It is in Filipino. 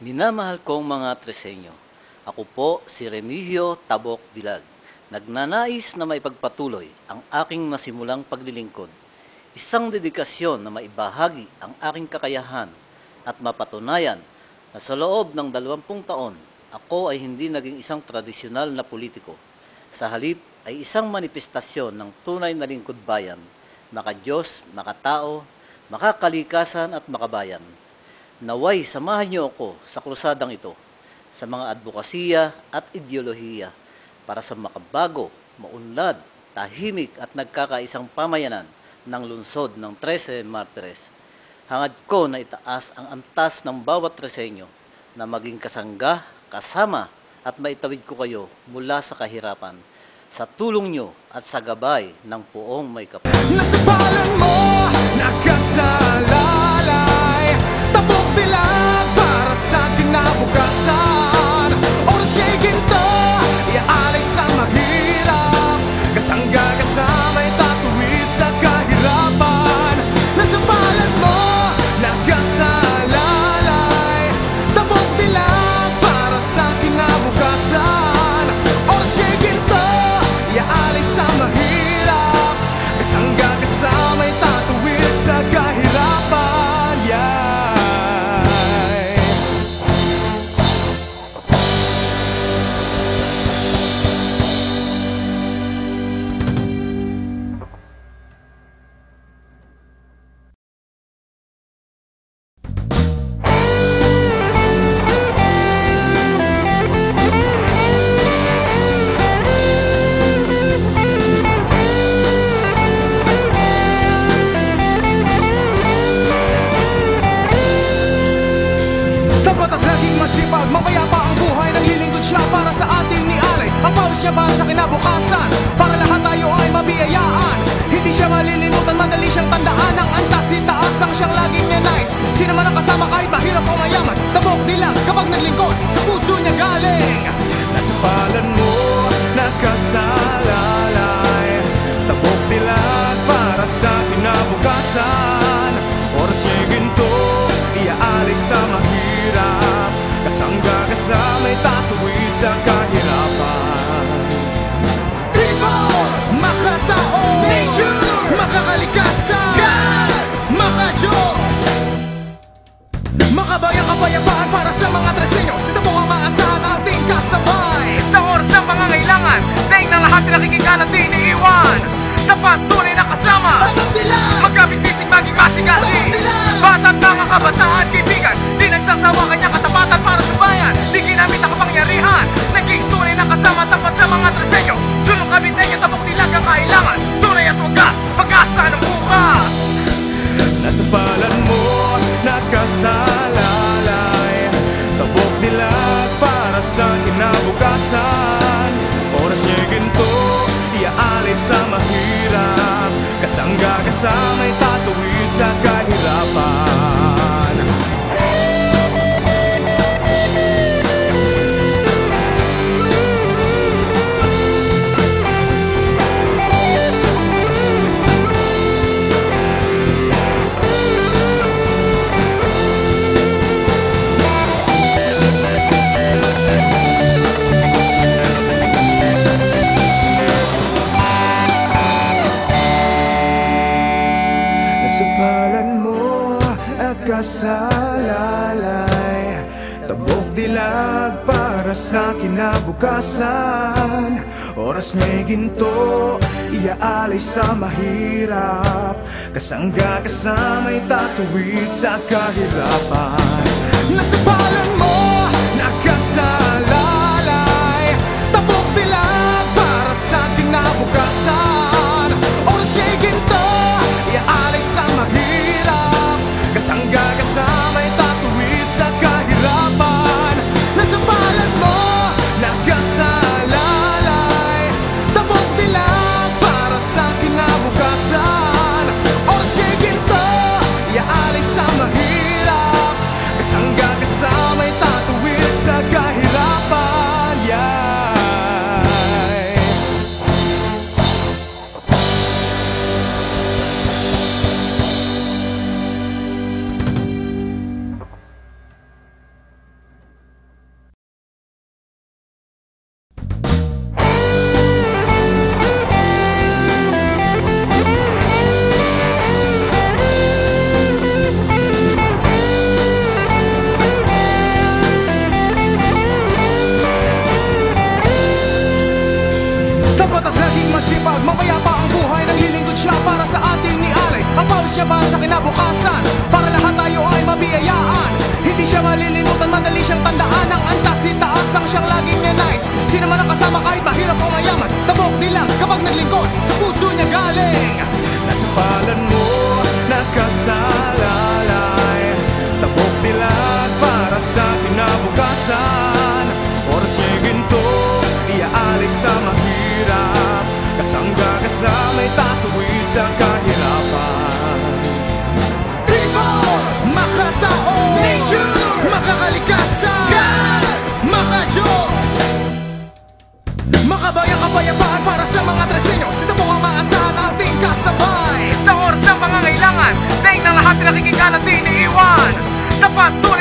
Minamahal kong mga tresenyo, ako po si Remigio Tabok Dilag. Nagnanais na maipagpatuloy ang aking nasimulang paglilingkod. Isang dedikasyon na maibahagi ang aking kakayahan at mapatunayan na sa loob ng dalawampung taon, ako ay hindi naging isang tradisyonal na politiko. Sa halip ay isang manifestasyon ng tunay na lingkod bayan, maka-Diyos, makatao, makakalikasan at makabayan. Naway, samahan niyo ako sa krusadang ito, sa mga advokasya at ideolohiya para sa makabago, maunlad, tahimik at nagkakaisang pamayanan ng lungsod ng 13 Martires. Hangad ko na itaas ang antas ng bawat tresenyo na maging kasangga, kasama at maitawid ko kayo mula sa kahirapan sa tulong nyo at sa gabay ng puong may kapal. Nasa palad mo, nakasalalay Niya para sa kinabukasan. Para lahat tayo ay mabiyayaan. Hindi siya malilimutan Madali siyang tandaan. Ang antas itaas ang siyang laging niya-nice Sino man ang kasama kahit mahirap o mayaman Tabok dilag kapag naglingkod Sa puso niya galing. Nasa palad mo Nakasalalay. Tabok dilag para sa kinabukasan. Oras niya'y ginto Iaalay sa mahirap. Kasangga kasama'y tatuwid sa kahirapan kapayapaan para sa mga tresenyo Sito po ang maasahan ating kasabay? Sa oras ng pangangailangan Daig ng lahat pinakikinggan at di iniiwan Dapat tunay na kasama. Magkabit-bisig maging masigasig Bata't mga kabataan kaibigan Di nagsasawa kanyang katapatan para sa bayan. Di ginamit ang kapangyarihan. Naging tunay na kasama tapat sa mga tresenyo Kasangga kasama'y tatuwid palad mo nakasalalay Tabok dilag para sa kinabukasan. Oras niya'y ginto, iaalay sa mahirap. Kasangga kasama'y tatuwid sa kahirapan. Nasa palad mo, Dapat at laging masipag. Mamaya pa ang buhay ng hilingkod siya Para sa ating nialay Ang pawis niya para sa kinabukasan Para lahat tayo ay mabiyayaan. Hindi siya malilimutan Madali siyang tandaan. Ang antas itaas ang siyang laging nanais Sino man ang kasama kahit mahirap o mayaman Tabok dilag kapag naglingkod Sa puso niya galing. Nasa palan mo Nakasalalay sa may tatuwid sa kahirapan People! Makatao! Nature! Makakaligtasan! God! Makajos! Makabayang kapayapaan para sa mga tresenyo Sino po ang maasahan ating kasabay? Sa oras ng pangangailangan, daig ng lahat na nakikikalat din Sa patuloy